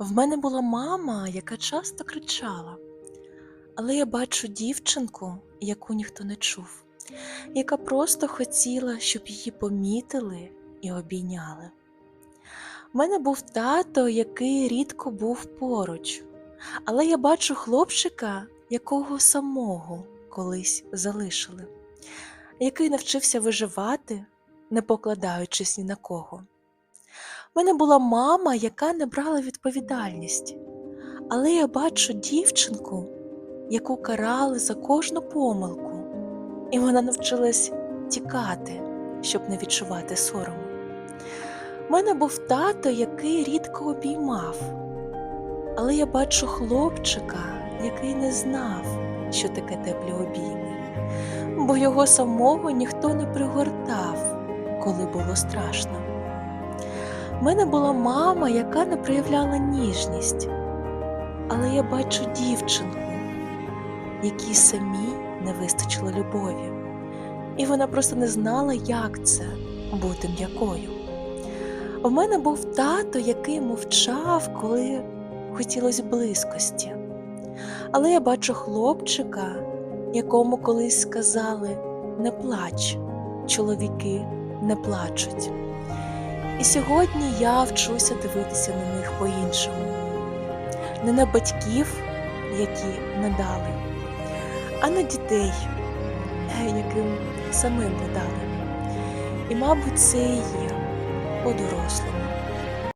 В мене була мама, яка часто кричала, але я бачу дівчинку, яку ніхто не чув, яка просто хотіла, щоб її помітили і обійняли. У мене був тато, який рідко був поруч, але я бачу хлопчика, якого самого колись залишили, який навчився виживати, не покладаючись ні на кого. У мене була мама, яка не брала відповідальність, але я бачу дівчинку, яку карали за кожну помилку, і вона навчилась тікати, щоб не відчувати сорому. У мене був тато, який рідко обіймав, але я бачу хлопчика, який не знав, що таке теплі обійми, бо його самого ніхто не пригортав, коли було страшно. У мене була мама, яка не проявляла ніжність, але я бачу дівчинку, якій самій не вистачило любові, і вона просто не знала, як це бути м'якою. У мене був тато, який мовчав, коли хотілося близькості. Але я бачу хлопчика, якому колись сказали не плач, чоловіки не плачуть. І сьогодні я вчуся дивитися на них по-іншому. Не на батьків, які не дали, а на дітей, яким самим не дали. І, мабуть, це і є по-дорослому.